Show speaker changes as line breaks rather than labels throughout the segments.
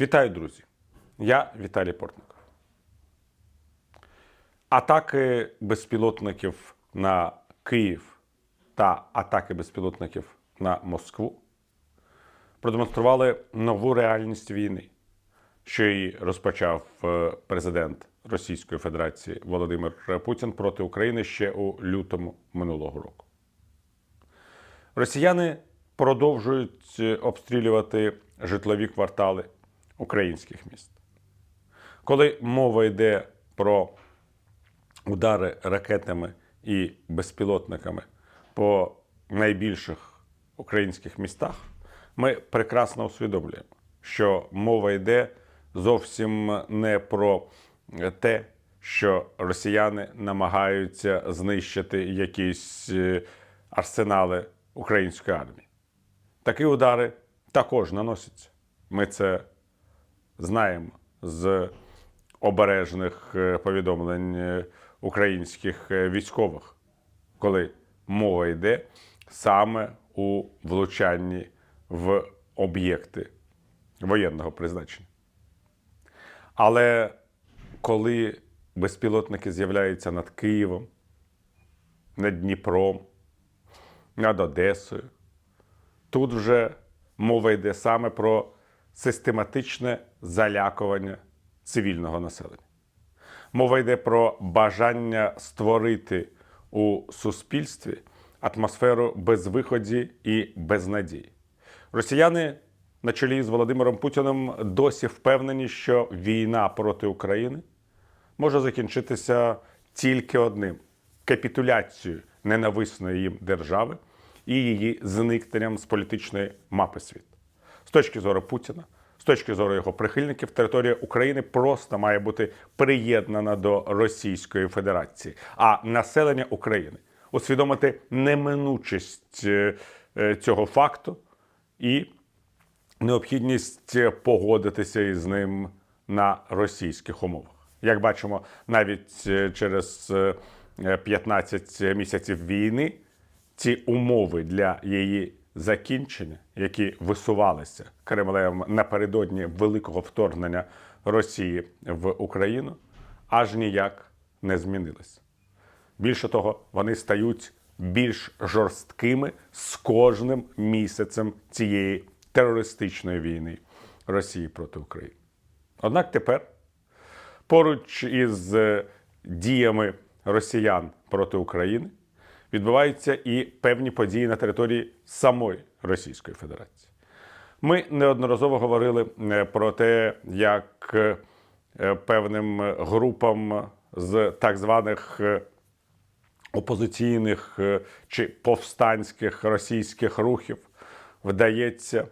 Вітаю, друзі! Я Віталій Портников. Атаки безпілотників на Київ та атаки безпілотників на Москву продемонстрували нову реальність війни, що її розпочав е, президент Російської Федерації Володимир Путін проти України ще у лютому минулого року. Росіяни продовжують е, обстрілювати житлові квартали українських міст. Коли мова йде про удари ракетами і безпілотниками по найбільших українських містах, ми прекрасно усвідомлюємо, що мова йде зовсім не про те, що росіяни намагаються знищити якісь е, арсенали української армії. Такі удари також наносяться. Ми це знаємо з обережних е, повідомлень е, українських е, військових, коли мова йде саме у влучанні в об'єкти воєнного призначення. Але коли безпілотники з'являються над Києвом, над Дніпром, над Одесою, тут вже мова йде саме про систематичне залякування цивільного населення. Мова йде про бажання створити у суспільстві атмосферу безвиході і безнадії. Росіяни на чолі з Володимиром Путіним досі впевнені, що війна проти України може закінчитися тільки одним капітуляцією ненависної їм держави і її зникненням з політичної мапи світу. З точки зору Путіна, з точки зору його прихильників, територія України просто має бути приєднана до Російської Федерації, а населення України усвідомити неминучість е, е, цього факту і необхідність погодитися із ним на російських умовах. Як бачимо, навіть е, через е, 15 місяців війни ці умови для її закінчення, які висувалися Кремлем напередодні великого вторгнення Росії в Україну, аж ніяк не змінилися. Більше того, вони стають більш жорсткими з кожним місяцем цієї терористичної війни Росії проти України. Однак тепер, поруч із е, діями росіян проти України, відбуваються і певні події на території самої Російської Федерації. Ми неодноразово говорили е, про те, як е, певним групам з так званих е, опозиційних е, чи повстанських російських рухів вдається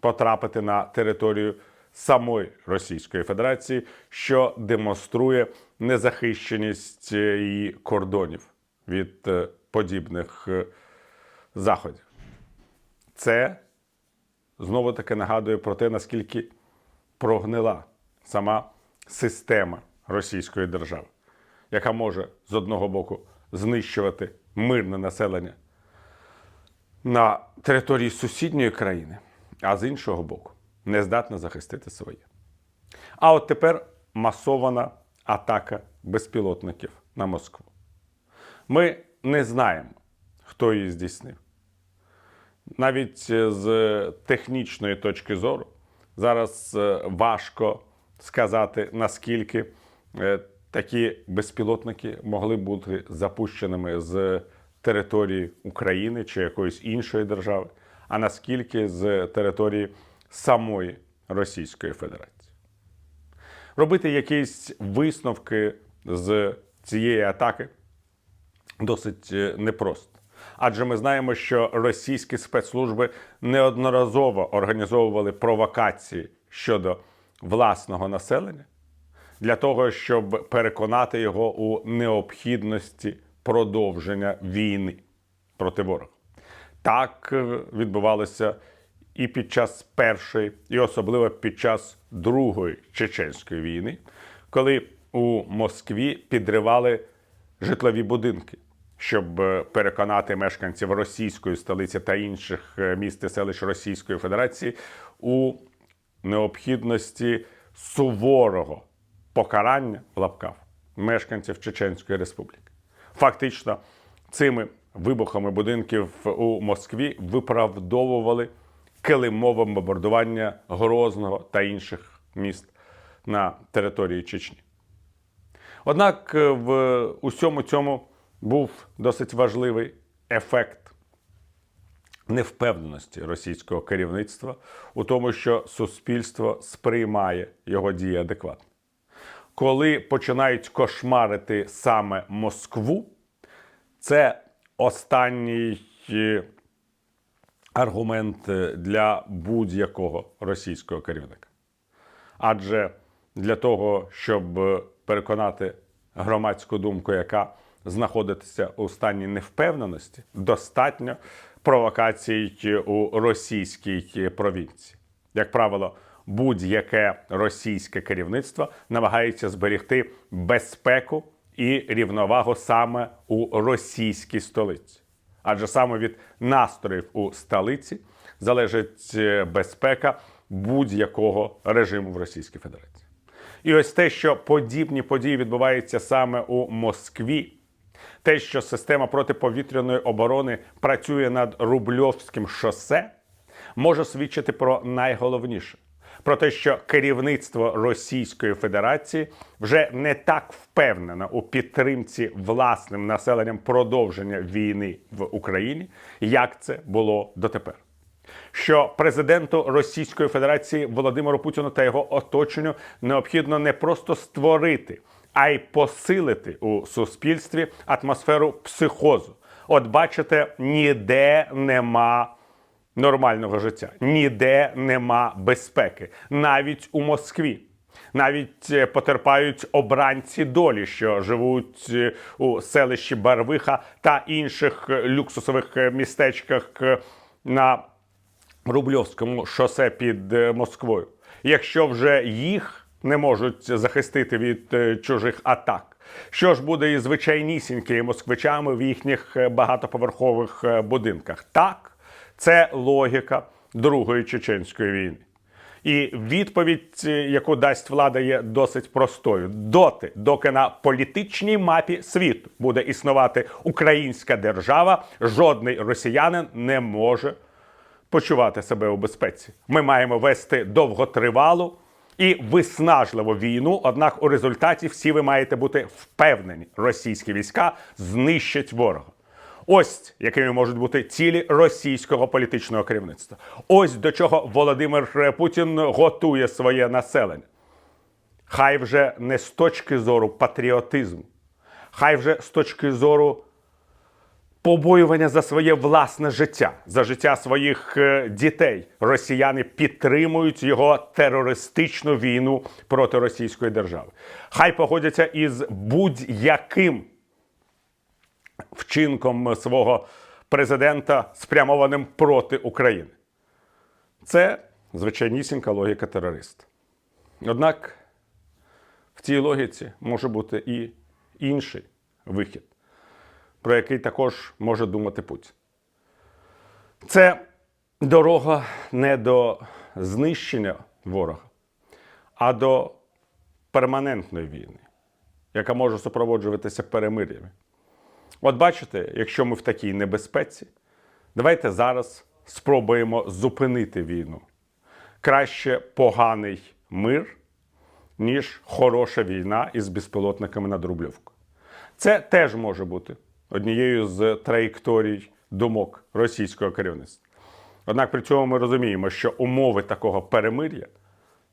потрапити на територію самої Російської Федерації, що демонструє незахищеність е, її кордонів від е, подібних е, заходів. Це знову таки нагадує про те, наскільки прогнила сама система Російської держави, яка може з одного боку знищувати мирне населення на території сусідньої країни, а з іншого боку, не здатна захистити своє. А от тепер масована атака безпілотників на Москву. Ми не знаємо, хто її здійснив. Навіть е, з технічної точки зору зараз е, важко сказати, наскільки е, такі безпілотники могли бути запущеними з території України чи якоїсь іншої держави, а наскільки з території самої Російської Федерації. Робити якісь висновки з цієї атаки досить е, непросто. Адже ми знаємо, що російські спецслужби неодноразово організовували провокації щодо власного населення для того, щоб переконати його у необхідності продовження війни проти ворога. Так е, відбувалося і під час першої, і особливо під час другої чеченської війни, коли у Москві підривали житлові будинки, щоб е, переконати мешканців російської столиці та інших е, міст і селищ Російської Федерації у необхідності суворого покарання в лапках мешканців Чеченської Республіки. Фактично, цими вибухами будинків у Москві виправдовували килимове бомбардування Грозного та інших міст на території Чечні. Однак е, в усьому цьому був досить важливий ефект невпевненості російського керівництва у тому, що суспільство сприймає його дії адекватно. Коли починають кошмарити саме Москву, це останній е, аргумент е, для будь-якого російського керівника. Адже для того, щоб переконати громадську думку, яка знаходиться у стані невпевненості, достатньо провокацій у російській провінції. Як правило, будь-яке російське керівництво намагається зберегти безпеку і рівновагу саме у російській столиці. Адже саме від настроїв у столиці залежить е, безпека будь-якого режиму в Російській Федерації. І ось те, що подібні події відбуваються саме у Москві, те, що система протиповітряної оборони працює над Рубльовським шосе, може свідчити про найголовніше. Про те, що керівництво Російської Федерації вже не так впевнено у підтримці власним населенням продовження війни в Україні, як це було дотепер що президенту Російської Федерації Володимиру Путіну та його оточенню необхідно не просто створити, а й посилити у суспільстві атмосферу психозу. От бачите, ніде нема. Нормального життя ніде нема безпеки, навіть у Москві. Навіть е, потерпають обранці долі, що живуть е, у селищі Барвиха та інших е, люксусових містечках на Рубльовському шосе під Москвою. Якщо вже їх не можуть захистити від е, чужих атак, що ж буде із звичайнісінькими москвичами в їхніх е, багатоповерхових будинках? Так, це логіка Другої чеченської війни. І відповідь, яку дасть влада, є досить простою: доти, доки на політичній мапі світу буде існувати українська держава, жодний росіянин не може почувати себе у безпеці. Ми маємо вести довготривалу і виснажливу війну. Однак, у результаті всі ви маєте бути впевнені, російські війська знищать ворога. Ось якими можуть бути цілі російського політичного керівництва. Ось до чого Володимир Путін готує своє населення. Хай вже не з точки зору патріотизму, хай вже з точки зору побоювання за своє власне життя, за життя своїх е, дітей. Росіяни підтримують його терористичну війну проти Російської держави. Хай погодяться із будь-яким вчинком свого президента, спрямованим проти України. Це звичайнісінька логіка терориста. Однак в цій логіці може бути і інший вихід про який також може думати Путін. Це дорога не до знищення ворога, а до перманентної війни, яка може супроводжуватися перемир'ями. От бачите, якщо ми в такій небезпеці, давайте зараз спробуємо зупинити війну. Краще поганий мир, ніж хороша війна із безпілотниками над Рубльовкою. Це теж може бути однією з траєкторій думок російського керівництва. Однак при цьому ми розуміємо, що умови такого перемир'я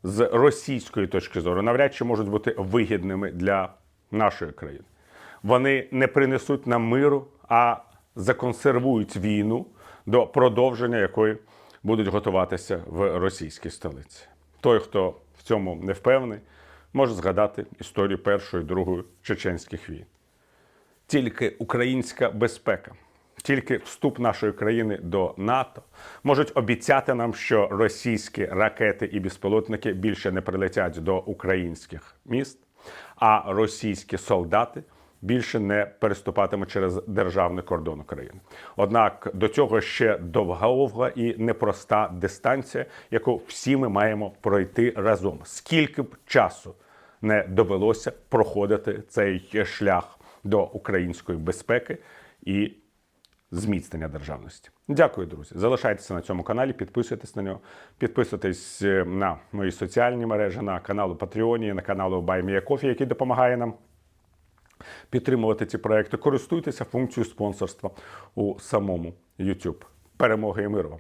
з російської точки зору навряд чи можуть бути вигідними для нашої країни. Вони не принесуть нам миру, а законсервують війну до продовження якої будуть готуватися в російській столиці. Той, хто в цьому не впевнений, може згадати історію Першої і Другої чеченських війн тільки українська безпека, тільки вступ нашої країни до НАТО можуть обіцяти нам, що російські ракети і безпілотники більше не прилетять до українських міст, а російські солдати більше не переступатиме через державний кордон України. Однак до цього ще довга і непроста дистанція, яку всі ми маємо пройти разом. Скільки б часу не довелося проходити цей шлях до української безпеки і зміцнення державності. Дякую, друзі. Залишайтеся на цьому каналі, підписуйтесь на нього, підписуйтесь е, на мої соціальні мережі, на канал у Патреоні, на канал у BuyMeACoffee, який допомагає нам підтримувати ці проекти. Користуйтеся функцією спонсорства у самому YouTube. Перемоги і миру!